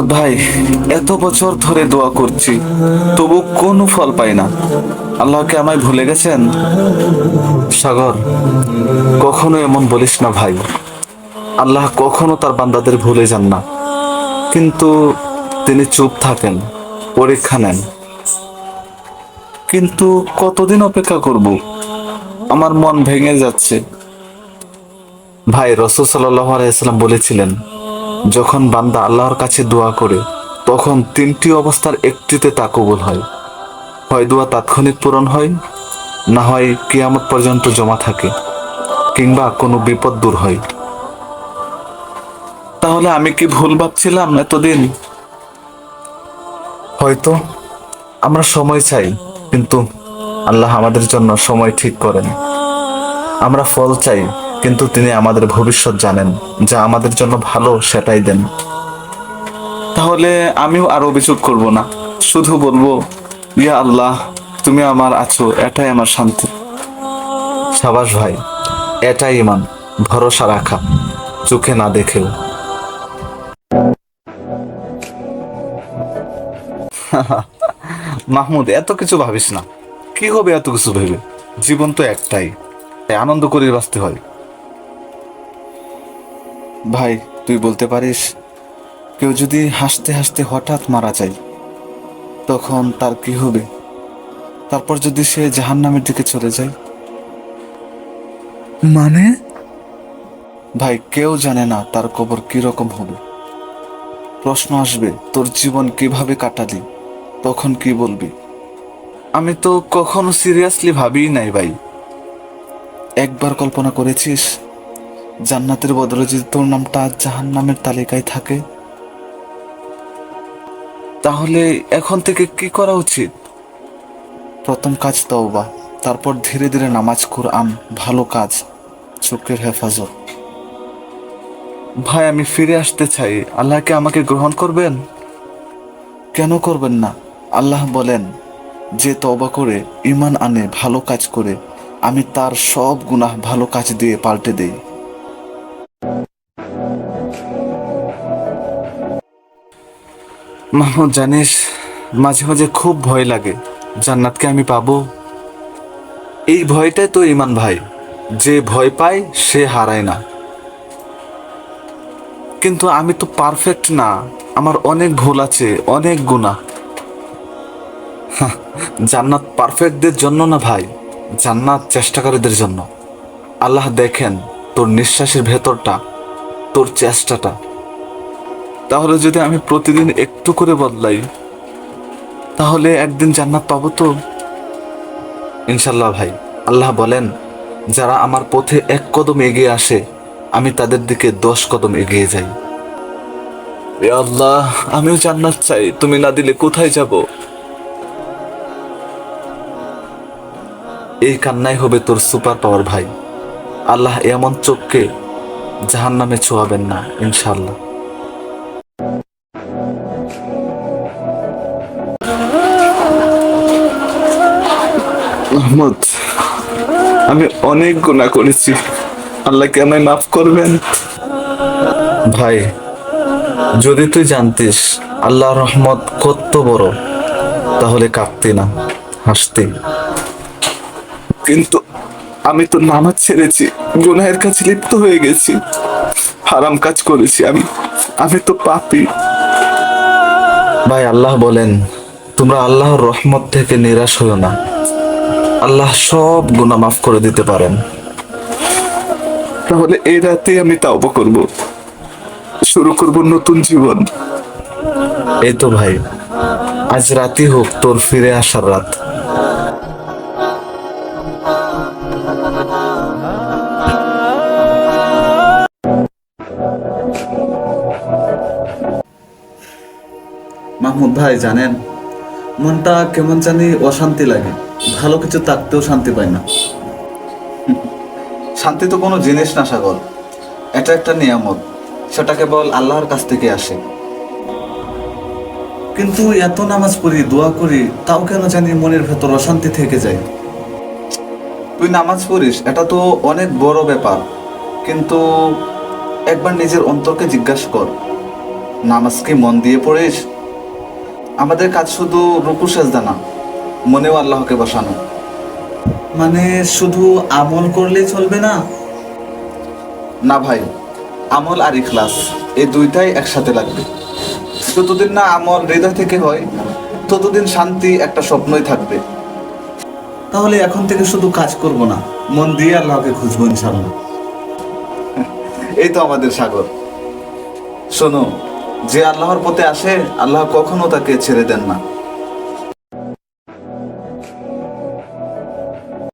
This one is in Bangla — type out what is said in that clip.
মাহমুদ ভাই, এত বছর ধরে দোয়া করছি, তবু কোনো ফল পাই না। আল্লাহকে আমায় ভুলে গেছেন? সাগর, কখনো এমন বলিস না ভাই। আল্লাহ কখনো তার বান্দাদের ভুলে যান না। কিন্তু তিনি চুপ থাকেন, পরীক্ষা নেন। কিন্তু কতদিন অপেক্ষা করব? আমার মন ভেঙে যাচ্ছে। ভাই, রসুল সাল্লাম বলেছিলেন যখন বান্দা আল্লাহর কাছে দোয়া করে, তখন তিনটি অবস্থার একটিতে তা কবুল হয়। হয় দোয়া তাৎক্ষণিক পূরণ হয়, না হয় কিয়ামত পর্যন্ত জমা থাকে, কিংবা কোনো বিপদ দূর হয়। তাহলে আমি কি ভুল ভাবছিলাম এতদিন? হয়তো আমরা সময় চাই, কিন্তু আল্লাহ আমাদের জন্য সময় ঠিক করেন। আমরা ফল চাই কিন্তু তিনি আমাদের ভবিষ্যৎ জানেন যা আমাদের জন্য ভালো সেটাই দেন। তাহলে আমিও আর অভিযোগ করব না। শুধু বলব ইয়া আল্লাহ তুমি আমার আছো এটাই আমার শান্তি। সাবাস ভাই এটাই ইমান ভরসা রাখা চোখে না দেখেও। মাহমুদ এত কিছু ভাবিস না। কি হবে এত কিছু ভেবে? জীবন তো একটাই তাই আনন্দ করে বাঁচতে হয়। ভাই তুই বলতে পারিস কেউ যদি হাসতে হাসতে হঠাৎ মারা যায় তখন তার কি হবে? তারপর যদি সে জাহান্নামের দিকে চলে যায়? মানে? ভাই কেউ জানে না তার কবর কি রকম হবে। প্রশ্ন আসবে তোর জীবন কীভাবে কাটালি তখন কি বলবি? আমি তো কখনো সিরিয়াসলি ভাবিই নাই ভাই। একবার কল্পনা করেছিস জান্নাতের বদলে যদি তোর নামটা জাহান নামের তালিকায় থাকে, তাহলে এখন থেকে কি করা উচিত? প্রথম কাজ তওবা, তারপর ধীরে ধীরে নামাজ, কোরআন, ভালো কাজ, চোখের হেফাজত। ভাই, আমি ফিরে আসতে চাই। আল্লাহকে আমাকে গ্রহণ করবেন? কেন করবেন না? আল্লাহ বলেন, যে তবা করে ইমান আনে, ভালো কাজ করে, আমি তার সব গুনাহ ভালো কাজ দিয়ে পাল্টে দেই। মাহমুদ জানিস, মাঝে মাঝে খুব ভয় লাগে। জান্নাতকে আমি পাবো। এই ভয়টাই তো ইমান ভাই। যে ভয় পায়, সে হারায় না। কিন্তু আমি তো পারফেক্ট না। আমার অনেক ভুল আছে, অনেক গুণা জান্নাত পারফেক্টদের জন্য না ভাই? জান্নাত চেষ্টাকারীদের জন্য। আল্লাহ দেখেন তোর নিঃশ্বাসের ভেতরটা, তোর চেষ্টাটা। তাহলে যদি আমি প্রতিদিন একটু করে বদলাই, তাহলে একদিন জান্নাত পাবো তো? ইনশাল্লাহ ভাই। আল্লাহ বলেন, যারা আমার পথে এক কদম এগিয়ে আসে, আমি তাদের দিকে দশ কদম এগিয়ে যাই। আল্লাহ, আমিও জান্নাত চাই। তুমি না দিলে কোথায় যাব? এই কান্নাই হবে তোর সুপার পাওয়ার ভাই। আল্লাহ এমন চোখকে জাহান নামে ছোঁয়াবেন না ইনশাল্লাহ মাহমুদ আমি অনেক গুণা করেছি। আল্লাহকে আমায় মাফ করবেন? ভাই যদি তুই জানতিস আল্লাহ রহমত কত বড় তাহলে কাঁদতে না হাসতে। কিন্তু আমি তো নামাজ ছেড়েছি গুনাহের কাছে লিপ্ত হয়ে গেছি। হারাম কাজ করেছি আমি। আমি তো পাপি। ভাই, আল্লাহ বলেন, তোমরা আল্লাহর রহমত থেকে নিরাশ হও না। আল্লাহ সব গুনাহ মাফ করে দিতে পারেন। তাহলে এই রাতেই আমি তাওবা করব। শুরু করব নতুন জীবন। এই তো ভাই, আজ রাতই হোক, তোর ফিরে আসার রাত। মাহমুদ ভাই জানেন? মনটা কেমন জানি অশান্তি লাগে। ভালো কিছু থাকতেও শান্তি পায় না। শান্তি তো কোনো জিনিস না সাগর। এটা একটা নিয়ামত। সেটা কেবল আল্লাহর কাছ থেকে আসে। কিন্তু এত নামাজ পড়ি দোয়া করি তাও কেন জানি মনের ভেতর অশান্তি থেকে যায়? তুই নামাজ পড়িস এটা তো অনেক বড় ব্যাপার। কিন্তু একবার নিজের অন্তরকে জিজ্ঞাসা কর নামাজ কি মন দিয়ে পড়িস? আমাদের কাজ শুধু রুকু সেজদা না মনেও আল্লাহকে বসানো। মানে শুধু আমল করলেই চলবে না? না ভাই আমল আর ইখলাস এই দুইটাই একসাথে লাগবে। যতদিন না আমল হৃদয় থেকে হয় ততদিন শান্তি একটা স্বপ্নই থাকবে। তাহলে এখন থেকে শুধু কাজ করব না মন দিয়ে আল্লাহকে খুঁজবো ইনশাল্লাহ এই তো আমাদের সাগর। শোনো যে আল্লাহর পথে আসে আল্লাহ কখনো তাকে ছেড়ে দেন না।